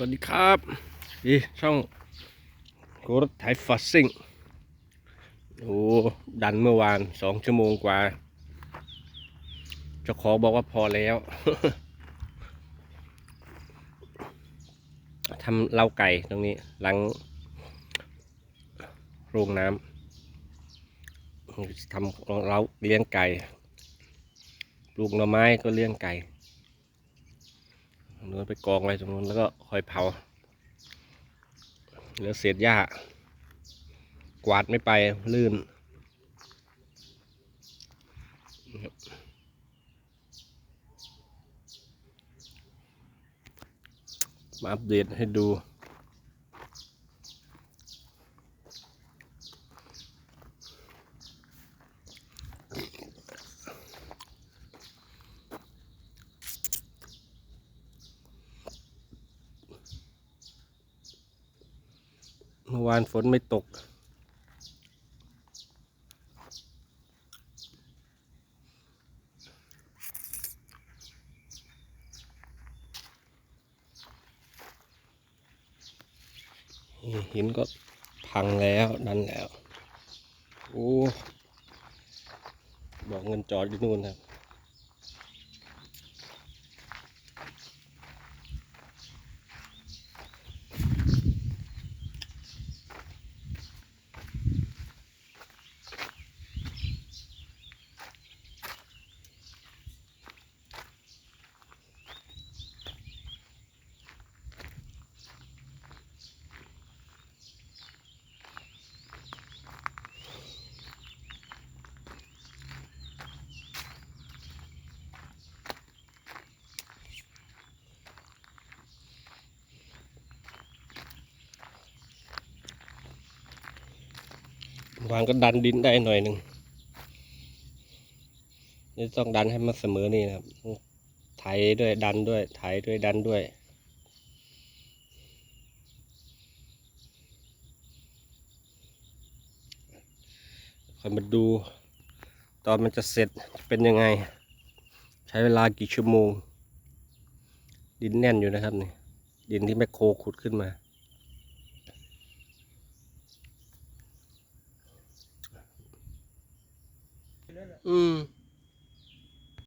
สวัสดีครับดีช่องโกรถไทยฟัสซิ่งโอ้ดันเมื่อวานสองชั่วโมงกว่าเจ้าของบอกว่าพอแล้วทำเล้าไก่ตรงนี้ หลังโรงน้ำทำเล้าเลี้ยงไก่ ปลูกหน่อไม้ก็เลี้ยงไก่ รงนู้นไปกองไว้ตรงนู้นแล้วก็คอยเผาเหลือเศษหญ้ากวาดไม่ไปลื่นมาอัปเดตให้ดู เมื่อวานฝนไม่ตก หินก็พังแล้วนั่นแล้ว โอ้ บอกเงินจอดอยู่นู่นครับ วางก็ดันดินได้หน่อยหนึ่งนี่ต้องดันให้มันเสมอนี่นะครับไถด้วยดันด้วยไถด้วยดันด้วยคอยมาดู ตอนมันจะเสร็จเป็นยังไง ใช้เวลากี่ชั่วโมง ดินแน่นอยู่นะครับนี่ดินที่แมคโครขุดขึ้นมา อืม